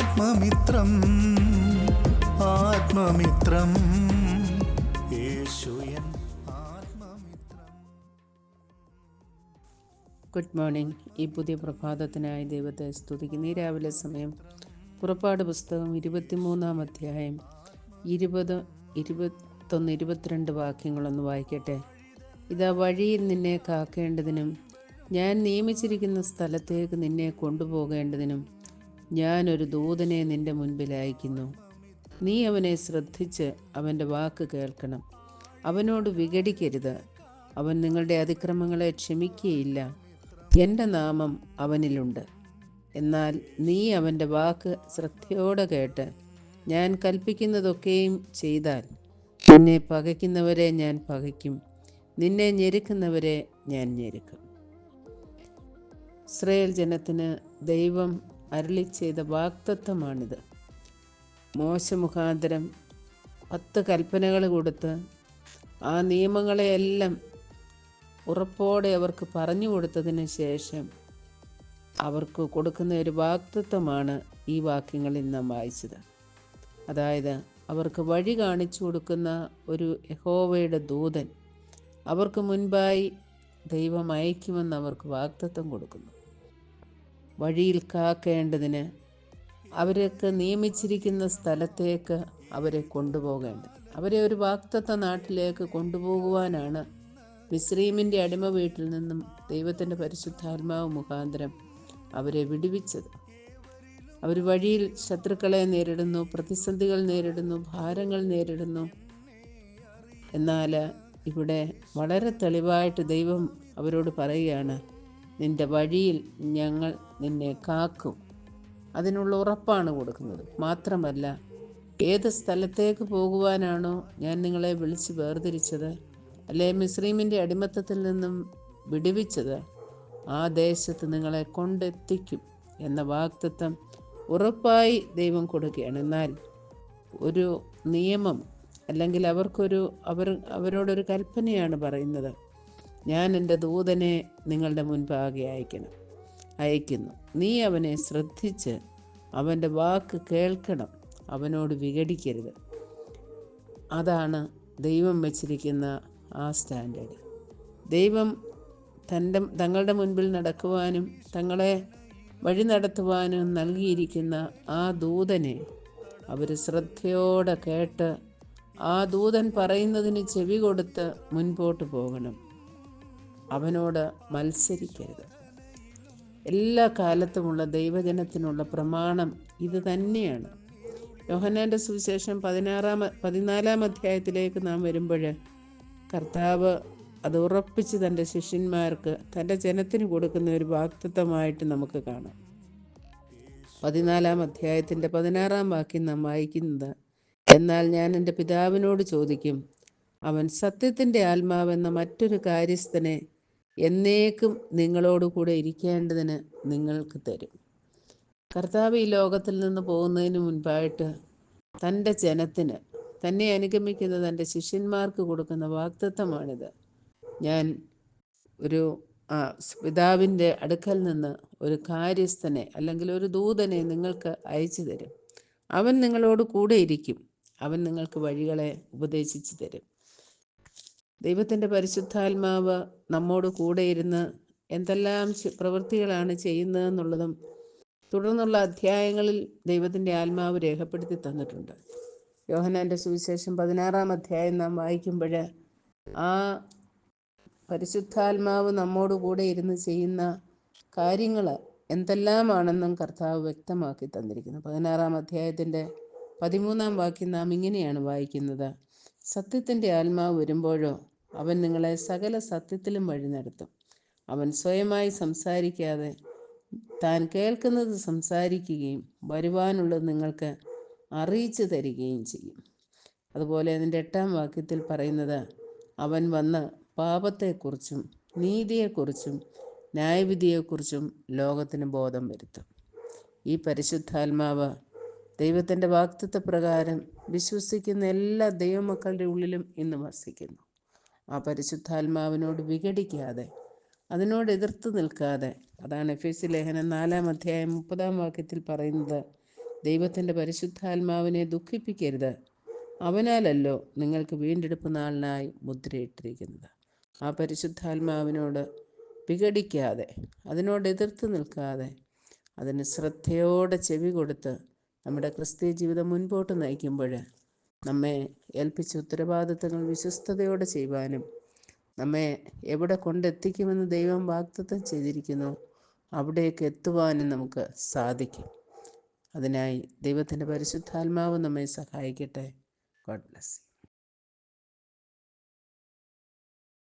ആത്മമിത്രം ആത്മമിത്രം. യേശുയൻ good morning. ഈ പുതിയ പ്രഭാതത്തിനായി ദൈവത്തെ സ്തുതിക്കുന്നു. ഈ രാവിലെ സമയം പുറപ്പാട് പുസ്തകം ഇരുപത്തിമൂന്നാം അധ്യായം ഇരുപത് ഇരുപത്തൊന്ന് ഇരുപത്തിരണ്ട് വാക്യങ്ങളൊന്ന് വായിക്കട്ടെ. ഇതാ വഴിയിൽ നിന്നെ കാക്കേണ്ടതിനും ഞാൻ നിയമിച്ചിരിക്കുന്ന സ്ഥലത്തേക്ക് നിന്നെ കൊണ്ടുപോകേണ്ടതിനും ഞാൻ ഒരു ദൂതനെ നിന്റെ മുൻപിൽ അയക്കുന്നു. നീ അവനെ ശ്രദ്ധിച്ച് അവന്റെ വാക്ക് കേൾക്കണം. അവനോട് വിഘടിക്കരുത്. അവൻ നിങ്ങളുടെ അതിക്രമങ്ങളെ ക്ഷമിക്കുകയില്ല. എന്റെ നാമം അവനിലുണ്ട്. എന്നാൽ നീ അവന്റെ വാക്ക് ശ്രദ്ധയോടെ കേട്ട് ഞാൻ കൽപ്പിക്കുന്നതൊക്കെയും ചെയ്താൽ നിന്നെ പകയ്ക്കുന്നവരെ ഞാൻ പകയ്ക്കും. നിന്നെ ഞെരുക്കുന്നവരെ ഞാൻ ഞെരുക്കും. ഇസ്രയേൽ ജനത്തിന് ദൈവം അരളി ചെയ്ത വാക്തത്വമാണിത്. മോശ മുഖാന്തരം പത്ത് കൽപ്പനകൾ കൊടുത്ത് ആ നിയമങ്ങളെയെല്ലാം ഉറപ്പോടെ അവർക്ക് പറഞ്ഞു കൊടുത്തതിന് ശേഷം അവർക്ക് കൊടുക്കുന്ന ഒരു വാക്തത്വമാണ് ഈ വാക്യങ്ങളിൽ നാം വായിച്ചത്. അതായത് അവർക്ക് വഴി കാണിച്ചു കൊടുക്കുന്ന ഒരു യഹോവയുടെ ദൂതൻ അവർക്ക് മുൻപായി ദൈവം അയക്കുമെന്ന് അവർക്ക് വാക്തത്വം കൊടുക്കുന്നു. വഴിയിൽ കാക്കേണ്ടതിന് അവർക്ക് നിയമിച്ചിരിക്കുന്ന സ്ഥലത്തേക്ക് അവരെ കൊണ്ടുപോകേണ്ടത്. അവരെ ഒരു വാക്തത്വ നാട്ടിലേക്ക് കൊണ്ടുപോകുവാനാണ് മിശ്രീമിന്റെ അടിമ വീട്ടിൽ നിന്നും ദൈവത്തിന്റെ പരിശുദ്ധാത്മാവ് മുഖാന്തരം അവരെ വിടുവിച്ചത്. അവർ വഴിയിൽ ശത്രുക്കളെ നേരിടുന്നു പ്രതിസന്ധികൾ നേരിടുന്നു ഭാരങ്ങൾ നേരിടുന്നു. എന്നാൽ ഇവിടെ വളരെ തെളിവായിട്ട് ദൈവം അവരോട് പറയുകയാണ് നിന്റെ വഴിയിൽ ഞങ്ങൾ നിന്നെ കാക്കും. അതിനുള്ള ഉറപ്പാണ് കൊടുക്കുന്നത്. മാത്രമല്ല ഏത് സ്ഥലത്തേക്ക് പോകുവാനാണോ ഞാൻ നിങ്ങളെ വിളിച്ച് വേർതിരിച്ചത് അല്ലെ മിസ്രീമിന്റെ അടിമത്തത്തിൽ നിന്നും വിടുവിച്ചത് ആ ദേശത്ത് നിങ്ങളെ കൊണ്ടെത്തിക്കും എന്ന വാക്തത്വം ഉറപ്പായി ദൈവം കൊടുക്കുകയാണ്. എന്നാൽ ഒരു നിയമം അല്ലെങ്കിൽ അവർക്കൊരു അവർ അവരോടൊരു കൽപ്പനയാണ് പറയുന്നത്. ഞാൻ എന്റെ ദൂതനെ നിങ്ങളുടെ മുൻപാകെ അയക്കണം. അയക്കുന്നു. നീ അവനെ ശ്രദ്ധിച്ച് അവന്റെ വാക്ക് കേൾക്കണം. അവനോട് വിഘടിക്കരുത്. അതാണ് ദൈവം വച്ചിരിക്കുന്ന ആ സ്റ്റാൻഡേർഡ്. ദൈവം തന്റെ തങ്ങളുടെ മുൻപിൽ നടക്കുവാനും തങ്ങളെ വഴി നടത്തുവാനും നൽകിയിരിക്കുന്ന ആ ദൂതനെ അവർ ശ്രദ്ധയോടെ കേട്ട് ആ ദൂതൻ പറയുന്നതിന് ചെവി കൊടുത്ത് മുൻപോട്ട് പോകണം. അവനോട് മത്സരിക്കരുത്. എല്ലാ കാലത്തുമുള്ള ദൈവജനത്തിനുള്ള പ്രമാണം ഇത് തന്നെയാണ്. യോഹനാന്റെ സുവിശേഷം പതിനാറാം പതിനാലാം അധ്യായത്തിലേക്ക് നാം വരുമ്പോൾ കർത്താവ് അത് ഉറപ്പിച്ച് തന്റെ ശിഷ്യന്മാർക്ക് തന്റെ ജനത്തിന് കൊടുക്കുന്ന ഒരു വാക്തത്വമായിട്ട് നമുക്ക് കാണാം. പതിനാലാം അധ്യായത്തിന്റെ പതിനാറാം വാക്യം നാം വായിക്കുന്നത് എന്നാൽ ഞാൻ എന്റെ പിതാവിനോട് ചോദിക്കും അവൻ സത്യത്തിന്റെ ആത്മാവെന്ന മറ്റൊരു കാര്യസ്ഥനെ എന്നേക്കും നിങ്ങളോട് കൂടെ ഇരിക്കേണ്ടതിന് നിങ്ങൾക്ക് തരും. കർത്താവ് ഈ ലോകത്തിൽ നിന്ന് പോകുന്നതിന് മുൻപായിട്ട് തന്റെ ജനത്തിന് തന്നെ അനുഗമിക്കുന്ന തന്റെ ശിഷ്യന്മാർക്ക് കൊടുക്കുന്ന വാക്തത്വമാണിത് ഞാൻ ഒരു പിതാവിന്റെ അടുക്കൽ നിന്ന് ഒരു കാര്യസ്ഥനെ അല്ലെങ്കിൽ ഒരു ദൂതനെ നിങ്ങൾക്ക് അയച്ചു തരും. അവൻ നിങ്ങളോട് കൂടെ ഇരിക്കും. അവൻ നിങ്ങൾക്ക് വഴികളെ ഉപദേശിച്ചു തരും. ദൈവത്തിന്റെ പരിശുദ്ധാത്മാവ് നമ്മോട് കൂടെ ഇരുന്ന് എന്തെല്ലാം പ്രവൃത്തികളാണ് ചെയ്യുന്നതെന്നുള്ളതും തുടർന്നുള്ള അധ്യായങ്ങളിൽ ദൈവത്തിന്റെ ആത്മാവ് രേഖപ്പെടുത്തി തന്നിട്ടുണ്ട്. യോഹനാന്റെ സുവിശേഷം പതിനാറാം അധ്യായം നാം വായിക്കുമ്പോൾ ആ പരിശുദ്ധാത്മാവ് നമ്മോട് കൂടെ ഇരുന്ന് ചെയ്യുന്ന കാര്യങ്ങൾ എന്തെല്ലാമാണെന്നും കർത്താവ് വ്യക്തമാക്കി തന്നിരിക്കുന്നു. പതിനാറാം അധ്യായത്തിന്റെ പതിമൂന്നാം വാക്യം നാം ഇങ്ങനെയാണ് വായിക്കുന്നത്. സത്യത്തിന്റെ ആത്മാവ് വരുമ്പോഴോ അവൻ നിങ്ങളെ സകല സത്യത്തിലും വഴി നടത്തും. അവൻ സ്വയമായി സംസാരിക്കാതെ താൻ കേൾക്കുന്നത് സംസാരിക്കുകയും വരുവാനുള്ളത് നിങ്ങൾക്ക് അറിയിച്ചു തരികയും ചെയ്യും. അതുപോലെ അതിന്റെ എട്ടാം വാക്യത്തിൽ പറയുന്നത് അവൻ വന്ന് പാപത്തെക്കുറിച്ചും നീതിയെക്കുറിച്ചും ന്യായവിധിയെക്കുറിച്ചും ലോകത്തിന് ബോധം വരുത്തും. ഈ പരിശുദ്ധാത്മാവ് ദൈവത്തിന്റെ വാക്തത്വ പ്രകാരം വിശ്വസിക്കുന്ന എല്ലാ ദൈവമക്കളുടെ ഉള്ളിലും ഇന്ന് വസിക്കുന്നു. ആ പരിശുദ്ധാത്മാവിനോട് വിഘടിക്കാതെ അതിനോട് എതിർത്ത് നിൽക്കാതെ. അതാണ് എഫ് എസ് ലേഖനം നാലാം അധ്യായം മുപ്പതാം വാക്യത്തിൽ പറയുന്നത്. ദൈവത്തിന്റെ പരിശുദ്ധാത്മാവിനെ ദുഃഖിപ്പിക്കരുത്. അവനാലല്ലോ നിങ്ങൾക്ക് വീണ്ടെടുപ്പ് നാളിനായി മുദ്രയിട്ടിരിക്കുന്നത്. ആ പരിശുദ്ധാത്മാവിനോട് വിഘടിക്കാതെ അതിനോട് എതിർത്ത് നിൽക്കാതെ അതിന് ശ്രദ്ധയോടെ ചെവി കൊടുത്ത് നമ്മുടെ ക്രിസ്തീയ ജീവിതം മുൻപോട്ട് നയിക്കുമ്പോൾ നമ്മെ ഏൽപ്പിച്ച ഉത്തരവാദിത്തങ്ങൾ വിശ്വസ്തയോടെ ചെയ്യുവാനും നമ്മെ എവിടെ കൊണ്ടെത്തിക്കുമെന്ന് ദൈവം വാഗ്ദത്തം ചെയ്തിരിക്കുന്നു അവിടേക്ക് എത്തുവാനും നമുക്ക് സാധിക്കും. അതിനായി ദൈവത്തിന്റെ പരിശുദ്ധാത്മാവ് നമ്മെ സഹായിക്കട്ടെ. God bless